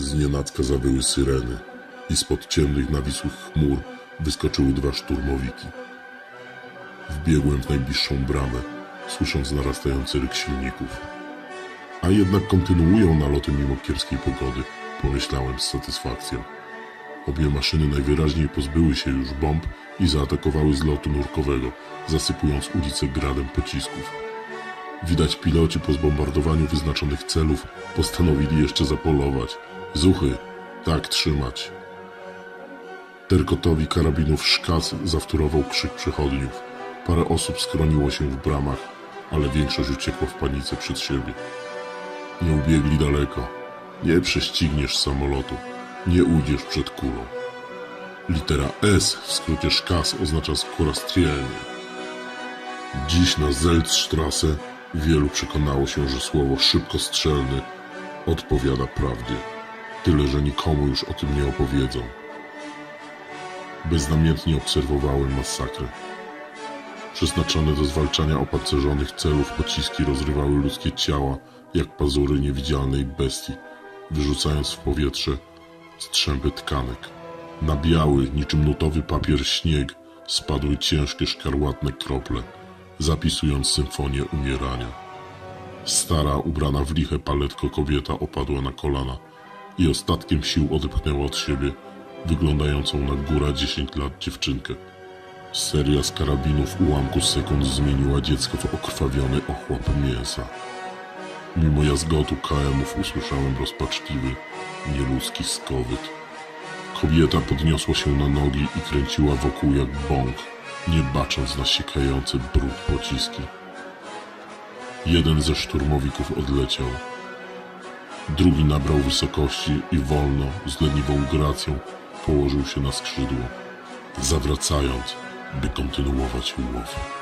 Znienacka zawyły syreny i spod ciemnych, nawisłych chmur wyskoczyły dwa szturmowiki. Wbiegłem w najbliższą bramę, słysząc narastający ryk silników. A jednak kontynuują naloty mimo kiepskiej pogody, pomyślałem z satysfakcją. Obie maszyny najwyraźniej pozbyły się już bomb i zaatakowały z lotu nurkowego, zasypując ulicę gradem pocisków. Widać piloci po zbombardowaniu wyznaczonych celów postanowili jeszcze zapolować. Zuchy, tak trzymać. Terkotowi karabinów szkac zawtórował krzyk przechodniów. Parę osób skroniło się w bramach, ale większość uciekła w panice przed siebie. Nie ubiegli daleko. Nie prześcigniesz samolotu. Nie ujdziesz przed kulą. Litera S w skrócie szkas oznacza skórastrielnie. Dziś na Zeltstrasse wielu przekonało się, że słowo szybkostrzelny odpowiada prawdzie. Tyle, że nikomu już o tym nie opowiedzą. Beznamiętnie obserwowałem masakrę. Przeznaczone do zwalczania opancerzonych celów pociski rozrywały ludzkie ciała jak pazury niewidzialnej bestii, wyrzucając w powietrze strzępy tkanek. Na biały, niczym nutowy papier śnieg spadły ciężkie szkarłatne krople, zapisując symfonię umierania. Stara, ubrana w liche paletko kobieta opadła na kolana i ostatkiem sił odepchnęła od siebie wyglądającą na góra 10 lat dziewczynkę. Seria z karabinów ułamku sekund zmieniła dziecko w okrwawiony ochłap mięsa. Mimo jazgotu KM-ów usłyszałem rozpaczliwy, nieludzki skowyt. Kobieta podniosła się na nogi i kręciła wokół jak bąk, nie bacząc na siekające brud pociski. Jeden ze szturmowików odleciał. Drugi nabrał wysokości i wolno, z leniwą gracją, położył się na skrzydło, zawracając, by kontynuować łów.